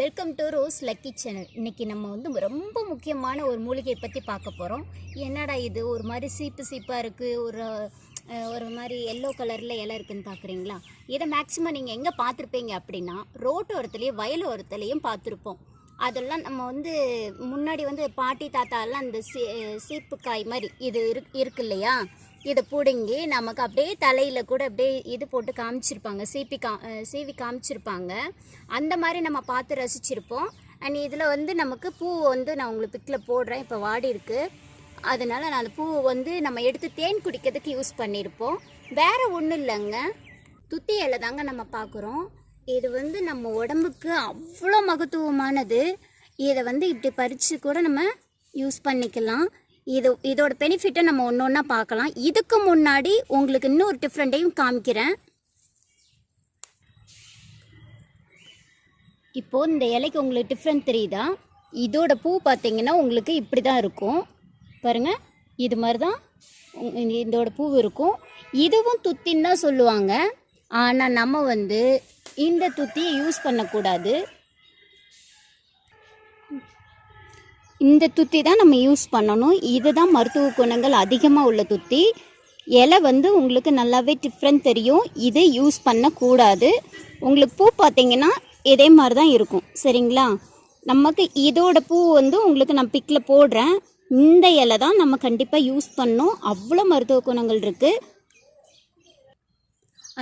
Welcome to rose lucky channel இன்றைக்கி நம்ம வந்து ரொம்ப முக்கியமான ஒரு மூலிகையை பற்றி பார்க்க போகிறோம் என்னடா இது? ஒரு மாதிரி சீப்பு சீப்பாக இருக்குது ஒரு ஒரு மாதிரி எல்லோ கலரில் இலை இருக்குதுன்னு பார்க்குறீங்களா இதை மேக்ஸிமம் நீங்கள் எங்கே பார்த்துருப்பீங்க அப்படின்னா ரோட்டோரத்துலேயும் வயலோரத்துலேயும் பார்த்துருப்போம். அதெல்லாம் நம்ம வந்து முன்னாடி வந்து பாட்டி தாத்தாலாம் அந்த சீ சீப்புக்காய் மாதிரி இது இருக்கு இருக்கு இல்லையா? இதை பிடுங்கி நமக்கு அப்படியே தலையில் கூட அப்படியே இது போட்டு காமிச்சிருப்பாங்க. சீப்பி கா சீவி காமிச்சிருப்பாங்க. அந்த மாதிரி நம்ம பார்த்து ரசிச்சிருப்போம். அண்ட் இதில் வந்து நமக்கு பூ வந்து நான் உங்களுக்கு பிக்கில் போடுறேன். இப்போ வாடி இருக்குது அதனால் நான் அந்த பூவை வந்து நம்ம எடுத்து தேன் குடிக்கிறதுக்கு யூஸ் பண்ணியிருப்போம் வேறு ஒன்றும் இல்லைங்க. துத்தி இலை தாங்க நம்ம பார்க்குறோம் இது வந்து நம்ம உடம்புக்கு அவ்வளோ மகத்துவமானது. இதை வந்து இப்படி பறித்து கூட நம்ம யூஸ் பண்ணிக்கலாம். இது இதோட பெனிஃபிட்டை நம்ம ஒன்று ஒன்றா பார்க்கலாம். இதுக்கு முன்னாடி உங்களுக்கு இன்னொரு டிஃப்ரெண்ட்டையும் காமிக்கிறேன். இப்போது இந்த இலைக்கு உங்களுக்கு டிஃப்ரெண்ட் தெரியுதா? இதோட பூ பார்த்தீங்கன்னா உங்களுக்கு இப்படி தான் இருக்கும். பாருங்கள் இது மாதிரி தான் இதோட பூ இருக்கும். இதுவும் துத்தின்னு தான் சொல்லுவாங்க. ஆனால் நம்ம வந்து இந்த துத்தியை யூஸ் பண்ணக்கூடாது. இந்த துத்தி தான் நம்ம யூஸ் பண்ணணும். இதுதான் மருத்துவ குணங்கள் அதிகமாக உள்ள துத்தி. இலை வந்து உங்களுக்கு நல்லாவே டிஃப்ரெண்ட் தெரியும். இதை யூஸ் பண்ணக்கூடாது. உங்களுக்கு பூ பார்த்தீங்கன்னா இதே மாதிரி தான் இருக்கும். சரிங்களா? நமக்கு இதோட பூ வந்து உங்களுக்கு நான் பிக்கில் போடுறேன். இந்த இலை தான் நம்ம கண்டிப்பாக யூஸ் பண்ணோம் அவ்வளோ மருத்துவ குணங்கள் இருக்குது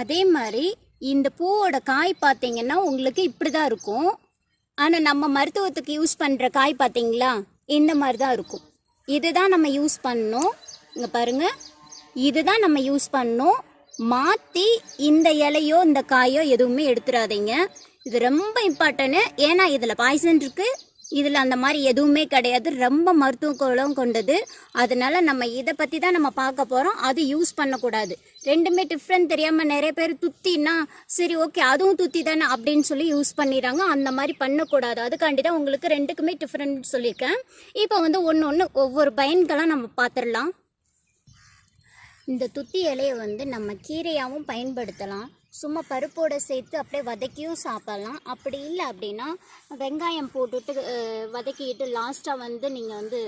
அதே மாதிரி இந்த பூவோட காய் பார்த்தீங்கன்னா உங்களுக்கு இப்படி தான் இருக்கும். ஆனால் நம்ம மருத்துவத்துக்கு யூஸ் பண்ணுற காய் பார்த்தீங்களா? இந்த மாதிரி தான் இருக்கும். இதுதான் நம்ம யூஸ் பண்ணணும் இங்கே பாருங்க. இதுதான் நம்ம யூஸ் பண்ணணும் மாற்றி இந்த இலையோ இந்த காயோ எதுவுமே எடுத்துடாதீங்க இது ரொம்ப இம்பார்ட்டன்ட் ஏன்னா இதில் பாய்சன் இருக்குது இதில் அந்த மாதிரி எதுவுமே கிடையாது. ரொம்ப மருத்துவ குணம் கொண்டது. அதனால் நம்ம இதை பற்றி தான் நம்ம பார்க்க போகிறோம் அது யூஸ் பண்ணக்கூடாது. ரெண்டுமே டிஃப்ரெண்ட் தெரியாமல் நிறைய பேர் துத்தின்னா சரி ஓகே அதுவும் துத்தி தானே அப்படின்னு சொல்லி யூஸ் பண்ணிடுறாங்க. அந்த மாதிரி பண்ணக்கூடாது. அதுக்காண்டி தான் உங்களுக்கு ரெண்டுக்குமே டிஃப்ரெண்ட் சொல்லியிருக்கேன். இப்போ வந்து ஒன்று ஒன்று ஒவ்வொரு பயன்களாக நம்ம பார்த்துடலாம். இந்த துத்தி இலையை வந்து நம்ம கீரையாகவும் பயன்படுத்தலாம். சும்மா பருப்போட சேர்த்து அப்படியே வதக்கியும் சாப்பிடலாம். அப்படி இல்லை அப்படின்னா வெங்காயம் போட்டுட்டு வதக்கிட்டு லாஸ்ட்டாக வந்து நீங்கள் வந்து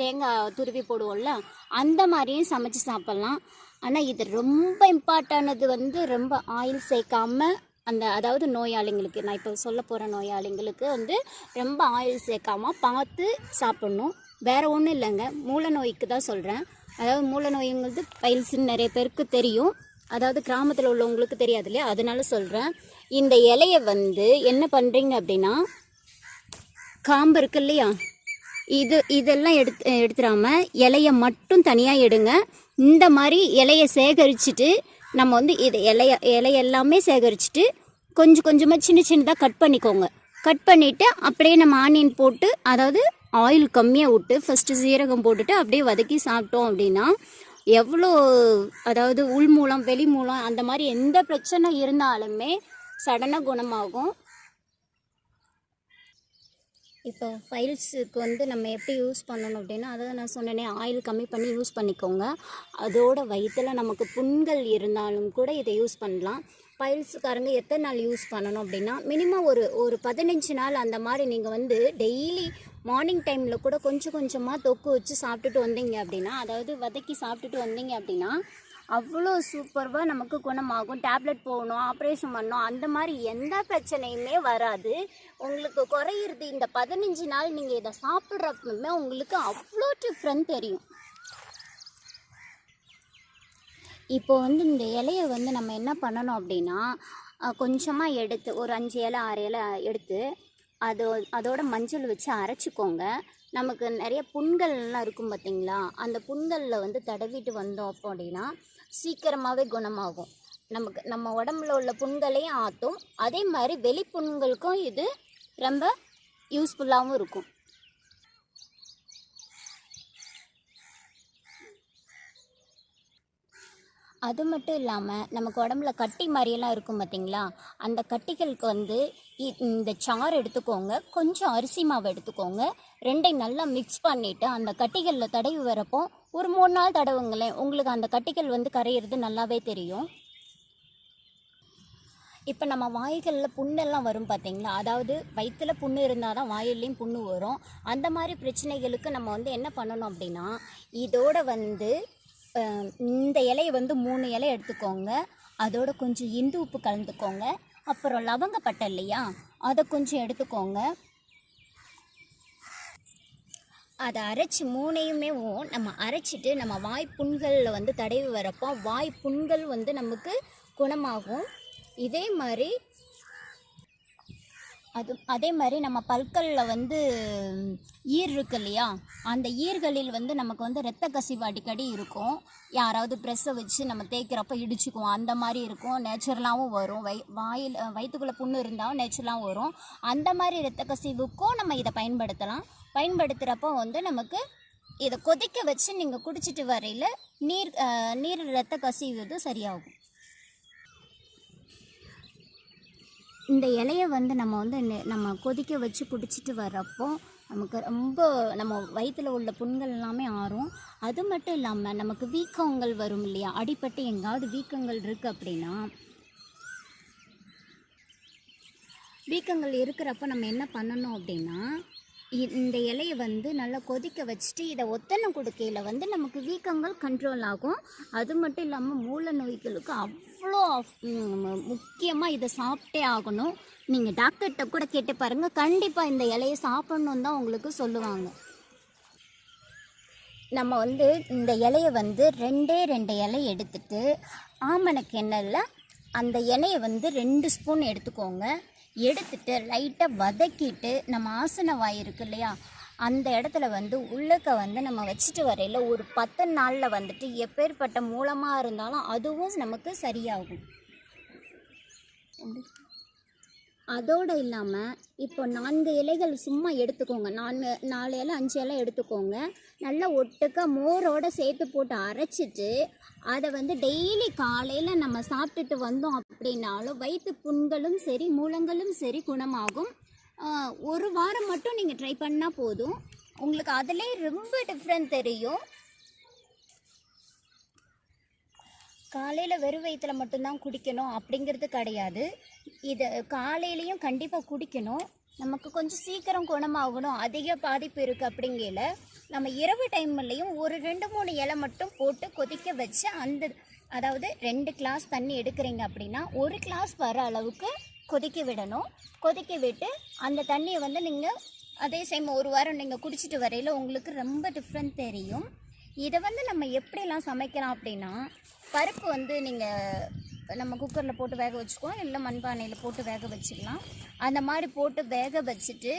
தேங்காய் துருவி போடுவோம்ல அந்த மாதிரியும் சமைச்சு சாப்பிட்லாம். ஆனால் இது ரொம்ப இம்பார்ட்டானது வந்து ரொம்ப ஆயில் சேர்க்காம அந்த அதாவது நோயாளிங்களுக்கு நான் இப்போ சொல்ல போகிற நோயாளிங்களுக்கு வந்து ரொம்ப ஆயில் சேர்க்காம பார்த்து சாப்பிட்ணும். வேறு ஒன்றும் இல்லைங்க. மூல நோய்க்கு தான் சொல்கிறேன் அதாவது மூல நோய்ங்கிறது பைல்ஸ்ன்னு நிறைய பேருக்கு தெரியும். அதாவது கிராமத்தில் உள்ளவங்களுக்கு தெரியாது இல்லையா? அதனால சொல்கிறேன் இந்த இலையை வந்து என்ன பண்ணுறீங்க அப்படின்னா காம்பு இருக்கு இல்லையா? இது இதெல்லாம் எடுத்து எடுத்துடாம இலையை மட்டும் தனியாக எடுங்க. இந்த மாதிரி இலையை சேகரிச்சுட்டு நம்ம வந்து இது இலைய இலையெல்லாமே சேகரிச்சுட்டு கொஞ்சம் கொஞ்சமாக சின்ன சின்னதாக கட் பண்ணிக்கோங்க. கட் பண்ணிவிட்டு அப்படியே நம்ம ஆனியன் போட்டு அதாவது ஆயில் கம்மியாக விட்டு ஃபஸ்ட்டு சீரகம் போட்டுட்டு அப்படியே வதக்கி சாப்பிட்டோம் அப்படின்னா எவ்வளோ அதாவது உள் மூலம் வெளி மூலம் அந்த மாதிரி எந்த பிரச்சனை இருந்தாலுமே சடனாக குணமாகும். இப்போ ஃபைல்ஸுக்கு வந்து நம்ம எப்படி யூஸ் பண்ணணும் அப்படின்னா அதை நான் சொன்னேனே ஆயில் கம்மி பண்ணி யூஸ் பண்ணிக்கோங்க. அதோட வயிற்றில் நமக்கு புண்கள் இருந்தாலும் கூட இதை யூஸ் பண்ணலாம். பைல்ஸுக்காரங்க எத்தனை நாள் யூஸ் பண்ணணும் அப்படின்னா மினிமம் ஒரு ஒரு பதினஞ்சு நாள் அந்த மாதிரி நீங்கள் வந்து டெய்லி மார்னிங் டைமில் கூட கொஞ்சம் கொஞ்சமாக தொக்கு வச்சு சாப்பிட்டுட்டு வந்தீங்க அப்படின்னா அதாவது வதக்கி சாப்பிட்டுட்டு வந்தீங்க அப்படின்னா அவ்வளோ சூப்பர்வாக நமக்கு குணமாகும். டேப்லெட் போகணும் ஆப்ரேஷன் பண்ணணும் அந்த மாதிரி எந்த பிரச்சனையுமே வராது. உங்களுக்கு குறையிறது இந்த பதினஞ்சு நாள் நீங்கள் இதை சாப்பிட்றப்பமே உங்களுக்கு அவ்வளோ டிஃப்ரெண்ட் தெரியும். இப்போ வந்து இந்த இலையை வந்து நம்ம என்ன பண்ணணும் அப்படின்னா கொஞ்சமாக எடுத்து ஒரு அஞ்சு இலை ஆறு இலை எடுத்து அதோ அதோட மஞ்சள் வச்சு அரைச்சிக்கோங்க. நமக்கு நிறைய புண்கள்லாம் இருக்கும் பார்த்தீங்களா? அந்த புண்களில் வந்து தடவிட்டு வந்தோம் அப்போ அப்படின்னா சீக்கிரமாகவே குணமாகும். நமக்கு நம்ம உடம்புல உள்ள புண்களையும் ஆற்றும் அதே மாதிரி வெளி புண்களுக்கும் இது ரொம்ப யூஸ்ஃபுல்லாகவும் இருக்கும். அது மட்டும் இல்லாமல் நமக்கு உடம்புல கட்டி மாதிரியெல்லாம் இருக்கும் பார்த்தீங்களா அந்த கட்டிகளுக்கு வந்து இ- இந்த சாறு எடுத்துக்கோங்க. கொஞ்சம் அரிசி மாவு எடுத்துக்கோங்க. ரெண்டையும் நல்லா மிக்ஸ் பண்ணிவிட்டு அந்த கட்டிகளில் தடவி வரப்போ ஒரு மூணு நாள் தடவுங்களேன். உங்களுக்கு அந்த கட்டிகள் வந்து கரையிறது நல்லாவே தெரியும். இப்போ நம்ம வாய்களில் புண்ணெல்லாம் வரும் பார்த்தீங்களா அதாவது வயிற்றில் புண்ணு இருந்தால் தான் வாயிலையும் புண்ணு வரும். அந்த மாதிரி பிரச்சனைகளுக்கு நம்ம வந்து என்ன பண்ணணும் அப்படின்னா இதோட வந்து இந்த இலையை வந்து மூணு இலை எடுத்துக்கோங்க. அதோட கொஞ்சம் இந்து உப்பு கலந்துக்கோங்க. அப்புறம் லவங்கப்பட்டை இல்லையா? அதை கொஞ்சம் எடுத்துக்கோங்க. அதை அரைச்சி மூணையுமே நம்ம அரைச்சிட்டு நம்ம வாய் புண்களில் வந்து தடவி வரப்போ வாய் புண்கள் வந்து நமக்கு குணமாகும். இதே மாதிரி அது அதே மாதிரி நம்ம பற்களில் வந்து ஈர் இருக்கு இல்லையா அந்த ஈர்களில் வந்து நமக்கு வந்து ரத்த கசிவு அடிக்கடி இருக்கும். யாராவது ப்ரெஸ்ஸை வச்சு நம்ம தேய்க்கிறப்ப இடிச்சுக்குவோம். அந்த மாதிரி இருக்கும். நேச்சுரலாகவும் வரும். வை வாயில் வயிற்றுக்குள்ளே புண்ணு இருந்தாலும் நேச்சுரலாகவும் வரும். அந்த மாதிரி ரத்த கசிவுக்கும் நம்ம இதை பயன்படுத்தலாம். பயன்படுத்துகிறப்போ வந்து நமக்கு இதை கொதிக்க வச்சு நீங்கள் குடிச்சிட்டு வரையில் நீர் நீர் ரத்த கசிவு சரியாகும். இந்த இலைய வந்து நம்ம வந்து நெ- நம்ம கொதிக்க வச்சு குடிச்சிட்டு வர்றப்போ நமக்கு ரொம்ப நம்ம வயிற்றில் உள்ள புண்கள் எல்லாமே ஆறும். அது மட்டும் இல்லாமல் நமக்கு வீக்கங்கள் வரும் இல்லையா? அடிப்பட்டு எங்காவது வீக்கங்கள் இருக்குது அப்படின்னா வீக்கங்கள் இருக்கிறப்ப நம்ம என்ன பண்ணணும் அப்படின்னா இந்த இலையை வந்து நல்லா கொதிக்க வச்சுட்டு இதை ஒத்தனை கொடுக்கையில் வந்து நமக்கு வீக்கங்கள் கண்ட்ரோல் ஆகும். அது மட்டும் இல்லாமல் மூல நோய்களுக்கு அவ்வளோ முக்கியமாக இதை சாப்பிட்டே ஆகணும். நீங்கள் டாக்டர்கிட்ட கூட கேட்டு பாருங்கள் கண்டிப்பாக இந்த இலையை சாப்பிட்ணுன்னு தான் உங்களுக்கு சொல்லுவாங்க. நம்ம வந்து இந்த இலையை வந்து ரெண்டே ரெண்டு இலை எடுத்துட்டு ஆமணக்கு எண்ணெயில் அந்த இலையை வந்து ரெண்டு ஸ்பூன் எடுத்துக்கோங்க. எடுத்துட்டு லைட்டாக வதக்கிட்டு நம்ம ஆசன வாய் இருக்கு இல்லையா? அந்த இடத்துல வந்து உள்ளக்க வந்து நம்ம வச்சுட்டு வரையில் ஒரு பத்து நாளில் வந்துட்டு எப்பேற்பட்ட மூலமாக இருந்தாலும் அதுவும் நமக்கு சரியாகும். அதோடு இல்லாமல் இப்போ நான்கு இலைகள் சும்மா எடுத்துக்கோங்க. நான்கு நாலு இலை அஞ்சு இலை எடுத்துக்கோங்க. நல்லா ஒட்டுக்க மோரோட சேர்த்து போட்டு அரைச்சிட்டு அதை வந்து டெய்லி காலையில் நம்ம சாப்பிட்டுட்டு வந்தோம் அப்படின்னாலும் வயிற்று புண்களும் சரி மூலங்களும் சரி குணமாகும். ஒரு வாரம் மட்டும் நீங்கள் ட்ரை பண்ணால் போதும். உங்களுக்கு அதிலே ரொம்ப டிஃப்ரெண்ட் தெரியும். காலையில் வெறும் வயிற்றுல மட்டும்தான் குடிக்கணும் அப்படிங்கிறது கிடையாது. இது காலையிலையும் கண்டிப்பாக குடிக்கணும். நமக்கு கொஞ்சம் சீக்கிரம் குணமாகணும். அதிக பாதிப்பு இருக்குது அப்படிங்கல நம்ம இரவு டைம்லையும் ஒரு ரெண்டு மூணு இலை மட்டும் போட்டு கொதிக்க வச்சு அந்த அதாவது ரெண்டு கிளாஸ் தண்ணி எடுக்கிறீங்க அப்படின்னா ஒரு கிளாஸ் வர அளவுக்கு கொதிக்க விடணும். கொதிக்க விட்டு அந்த தண்ணியை வந்து நீங்கள் அதே சேம் ஒரு வாரம் நீங்கள் குடிச்சிட்டு வரையில் உங்களுக்கு ரொம்ப டிஃப்ரெண்ட் தெரியும். இதை வந்து நம்ம எப்படிலாம் சமைக்கலாம் அப்படின்னா பருப்பு வந்து நீங்கள் நம்ம குக்கரில் போட்டு வேக வச்சுக்குவோம் இல்லை மண்பானையில் போட்டு வேக வச்சுக்கலாம். அந்த மாதிரி போட்டு வேக வச்சுட்டு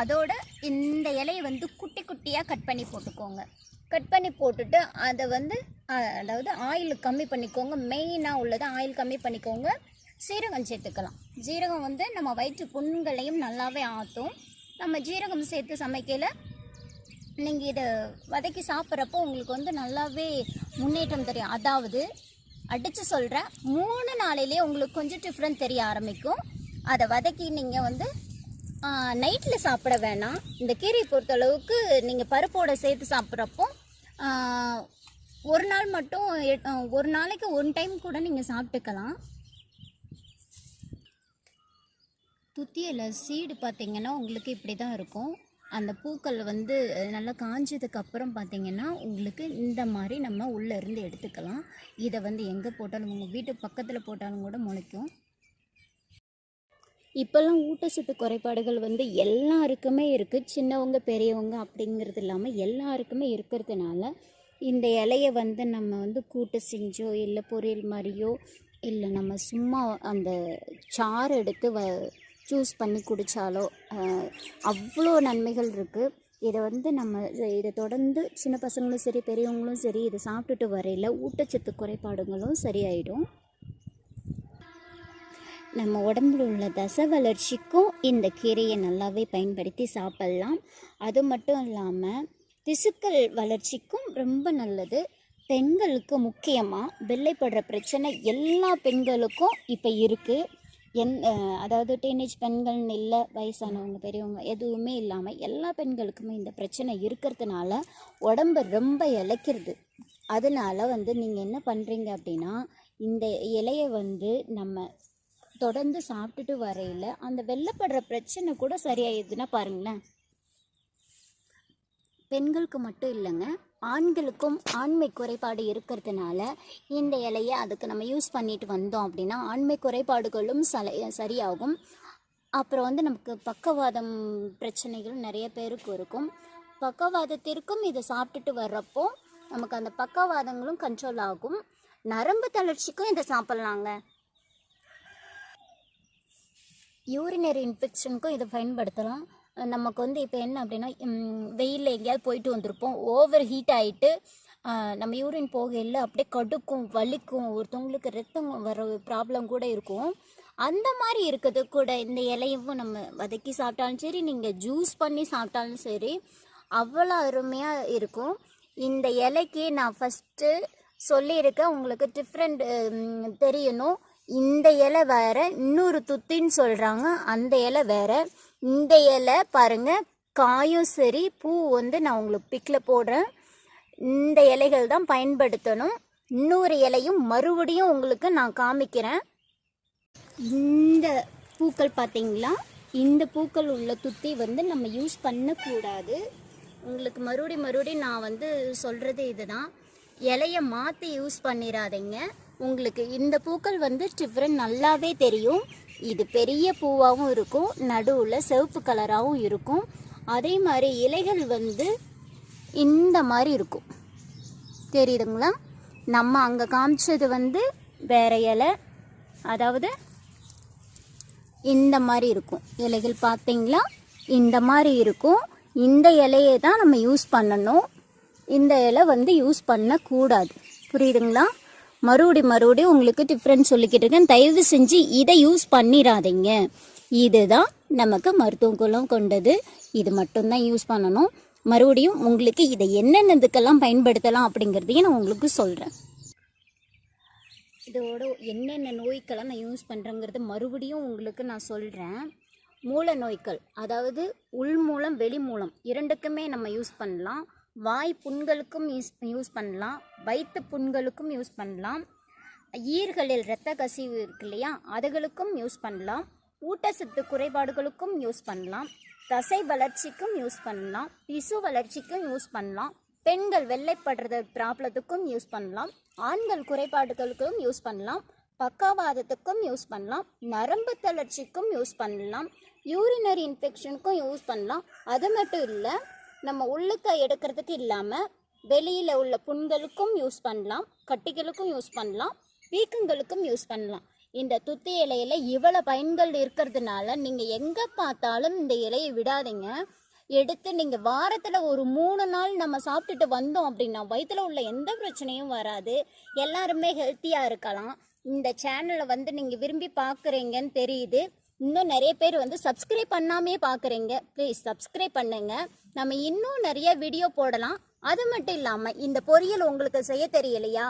அதோட இந்த இலையை வந்து குட்டி குட்டியாக கட் பண்ணி போட்டுக்கோங்க. கட் பண்ணி போட்டுட்டு அதை வந்து அதாவது ஆயில் கம்மி பண்ணிக்கோங்க. மெயினாக உள்ளது ஆயில் கம்மி பண்ணிக்கோங்க. சீரகம் சேர்த்துக்கலாம். ஜீரகம் வந்து நம்ம வயிற்று புண்களையும் நல்லாவே ஆற்றும் நம்ம ஜீரகம் சேர்த்து சமைக்கல நீங்கள் இதை வதக்கி சாப்பிட்றப்போ உங்களுக்கு வந்து நல்லாவே முன்னேற்றம் தெரியும். அதாவது அடித்து சொல்கிறேன் மூணு நாளையிலே உங்களுக்கு கொஞ்சம் டிஃப்ரெண்ட் தெரிய ஆரம்பிக்கும். அதை வதக்கி நீங்கள் வந்து நைட்டில் சாப்பிட வேணாம். இந்த கீரையை பொறுத்தளவுக்கு நீங்கள் பருப்போடு சேர்த்து சாப்பிட்றப்போ ஒரு நாள் மட்டும் ஒரு நாளைக்கு ஒன் டைம் கூட நீங்கள் சாப்பிட்டுக்கலாம். துத்தியில் சீடு பார்த்திங்கன்னா உங்களுக்கு இப்படி தான் இருக்கும். அந்த பூக்கள் வந்து நல்லா காஞ்சதுக்கு அப்புறம் பார்த்தீங்கன்னா உங்களுக்கு இந்த மாதிரி நம்ம உள்ளே இருந்து எடுத்துக்கலாம். இதை வந்து எங்கே போட்டாலும் உங்கள் வீட்டு பக்கத்தில் போட்டாலும் கூட முளைக்கும். இப்போல்லாம் ஊட்டச்சத்து குறைபாடுகள் வந்து எல்லாருக்குமே இருக்குது சின்னவங்க பெரியவங்க அப்படிங்கிறது இல்லாமல் எல்லாருக்குமே இருக்கிறதுனால இந்த இலையை வந்து நம்ம வந்து கூட்டு செஞ்சோ இல்லை பொரியல் மாதிரியோ இல்லை நம்ம சும்மா அந்த சாறு எடுத்து வ சூஸ் பண்ணி குடித்தாலோ அவ்வளோ நன்மைகள் இருக்குது இதை வந்து நம்ம இதை- இதை தொடர்ந்து சின்ன பசங்களும் சரி பெரியவங்களும் சரி இதை சாப்பிட்டுட்டு வரையில் ஊட்டச்சத்து குறைபாடுகளும் சரியாயிடும். நம்ம உடம்புல உள்ள தசை வளர்ச்சிக்கும் இந்த கீரையை நல்லாவே பயன்படுத்தி சாப்பிட்லாம். அது மட்டும் இல்லாமல் திசுக்கள் வளர்ச்சிக்கும் ரொம்ப நல்லது. பெண்களுக்கு முக்கியமாக வெள்ளைப்படுற பிரச்சனை எல்லா பெண்களுக்கும் இப்போ இருக்குது என் அதாவது டீனேஜ் பெண்கள்னு இல்லை வயசானவங்க பெரியவங்க எதுவுமே இல்லாமல் எல்லா பெண்களுக்குமே இந்த பிரச்சனை இருக்கிறதுனால உடம்பு ரொம்ப இழைக்கிறது அதனால் வந்து நீங்கள் என்ன பண்ணுறீங்க அப்படின்னா இந்த இலையை வந்து நம்ம தொடர்ந்து சாப்பிட்டுட்டு வரையில் அந்த வெள்ளப்படுற பிரச்சனை கூட சரியாயிடுதுன்னா பாருங்களேன். பெண்களுக்கு மட்டும் இல்லைங்க ஆண்களுக்கும் ஆண்மை குறைபாடு இருக்கிறதுனால இந்த இலையை அதுக்கு நம்ம யூஸ் பண்ணிட்டு வந்தோம் அப்படின்னா ஆண்மை குறைபாடுகளும் சல சரியாகும். அப்புறம் வந்து நமக்கு பக்கவாதம் பிரச்சனைகள் நிறைய பேருக்கு இருக்கும். பக்கவாதத்திற்கும் இதை சாப்பிட்டுட்டு வர்றப்போ நமக்கு அந்த பக்கவாதங்களும் கண்ட்ரோல் ஆகும். நரம்பு தளர்ச்சிக்கும் இதை சாப்பிட்லாங்க. யூரினரி இன்ஃபெக்ஷனுக்கும் இதை பயன்படுத்தலாம். நமக்கு வந்து இப்போ என்ன அப்படின்னா வெயிலில் எங்கேயாவது போயிட்டு வந்திருப்போம். ஓவர் ஹீட் ஆகிட்டு நம்ம யூரின் போகையில் அப்படியே கடுக்கும் வலிக்கும் ஒருத்தவங்களுக்கு ரத்தம் வர ப்ராப்ளம் கூட இருக்கும். அந்த மாதிரி இருக்கிறது கூட இந்த இலையவும் நம்ம வதக்கி சாப்பிட்டாலும் சரி நீங்கள் ஜூஸ் பண்ணி சாப்பிட்டாலும் சரி அவ்வளோ அருமையாக இருக்கும். இந்த இலைக்கு நான் ஃபஸ்ட்டு சொல்லியிருக்கேன் உங்களுக்கு டிஃப்ரெண்ட் தெரியணும். இந்த இலை வேற இன்னொரு துத்தின்னு சொல்கிறாங்க அந்த இலை வேற. இந்த இலை பாருங்கள் காயும் சரி பூ வந்து நான் உங்களுக்கு பிக்கில் போடுறேன். இந்த இலைகள் தான் பயன்படுத்தணும். இன்னொரு இலையும் மறுபடியும் உங்களுக்கு நான் காமிக்கிறேன். இந்த பூக்கள் பார்த்தீங்களா இந்த பூக்கள் உள்ள துத்தி வந்து நம்ம யூஸ் பண்ணக்கூடாது. உங்களுக்கு மறுபடி மறுபடி நான் வந்து சொல்கிறது இதுதான். இலையை மாற்றி யூஸ் பண்ணிடாதீங்க உங்களுக்கு இந்த பூக்கள் வந்து டிஃப்ரெண்ட் நல்லாவே தெரியும். இது பெரிய பூவாகவும் இருக்கும் நடுவில் சிவப்பு கலராகவும் இருக்கும். அதே மாதிரி இலைகள் வந்து இந்த மாதிரி இருக்கும். தெரியுதுங்களா? நம்ம அங்கே காமிச்சது வந்து வேற இலை அதாவது இந்த மாதிரி இருக்கும். இலைகள் பார்த்தீங்களா இந்த மாதிரி இருக்கும். இந்த இலையை தான் நம்ம யூஸ் பண்ணணும். இந்த இலை வந்து யூஸ் பண்ணக்கூடாது. புரியுதுங்களா? மறுபடி மறுபடியும் உங்களுக்கு டிஃப்ரெண்ட் சொல்லிக்கிட்டு இருக்கேன். தயவு செஞ்சு இதை யூஸ் பண்ணிடாதீங்க இதுதான் நமக்கு மருத்துவ குணம் கொண்டது. இது மட்டும்தான் யூஸ் பண்ணணும். மறுபடியும் உங்களுக்கு இதை என்னென்னதுக்கெல்லாம் பயன்படுத்தலாம் அப்படிங்கிறதையும் நான் உங்களுக்கு சொல்கிறேன் இதோட என்னென்ன நோய்க்கெல்லாம் நான் யூஸ் பண்ணுறேங்கிறது மறுபடியும் உங்களுக்கு நான் சொல்கிறேன் மூல நோய்கள் அதாவது உள் மூலம் வெளி மூலம் இரண்டுக்குமே நம்ம யூஸ் பண்ணலாம். வாய் புண்களுக்கும் யூஸ் யூஸ் பண்ணலாம் வயிற்று புண்களுக்கும் யூஸ் பண்ணலாம் ஈர்களில் இரத்த கசிவு இருக்கு இல்லையா அதுகளுக்கும் யூஸ் பண்ணலாம் ஊட்டச்சத்து குறைபாடுகளுக்கும் யூஸ் பண்ணலாம் தசை வளர்ச்சிக்கும் யூஸ் பண்ணலாம் திசு வளர்ச்சிக்கும் யூஸ் பண்ணலாம் பெண்கள் வெள்ளைப்படுறது ப்ராப்ளத்துக்கும் யூஸ் பண்ணலாம் ஆண்கள் குறைபாடுகளுக்கும் யூஸ் பண்ணலாம் பக்கவாதத்துக்கும் யூஸ் பண்ணலாம் நரம்பு தளர்ச்சிக்கும் யூஸ் பண்ணலாம் யூரினரி இன்ஃபெக்ஷனுக்கும் யூஸ் பண்ணலாம் அது மட்டும் இல்லை நம்ம உள்ளுக்க எடுக்கிறதுக்கு இல்லாமல் வெளியில் உள்ள புண்களுக்கும் யூஸ் பண்ணலாம் கட்டிகளுக்கும் யூஸ் பண்ணலாம் வீக்கங்களுக்கும் யூஸ் பண்ணலாம். இந்த துத்தி இலையில் இவ்வளோ பயன்கள் இருக்கிறதுனால நீங்கள் எங்கே பார்த்தாலும் இந்த இலையை விடாதீங்க. எடுத்து நீங்கள் வாரத்தில் ஒரு மூணு நாள் நம்ம சாப்பிட்டுட்டு வந்தோம் அப்படின்னா வயிற்றில் உள்ள எந்த பிரச்சனையும் வராது. எல்லாருமே ஹெல்த்தியாக இருக்கலாம். இந்த சேனலை வந்து நீங்கள் விரும்பி பார்க்குறீங்கன்னு தெரியுது. இன்னும் நிறைய பேர் வந்து சப்ஸ்கிரைப் பண்ணாமே பார்க்குறீங்க ப்ளீஸ் சப்ஸ்கிரைப் பண்ணுங்க. நம்ம இன்னும் நிறைய வீடியோ போடலாம். அது மட்டும் இல்லாமல் இந்த பொரியல் உங்களுக்கு செய்ய தெரியலையா?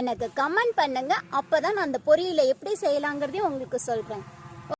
எனக்கு கமெண்ட் பண்ணுங்க. அப்போ தான் நான் அந்த பொரியலை எப்படி செய்யலாங்கிறதையும் உங்களுக்கு சொல்கிறேன்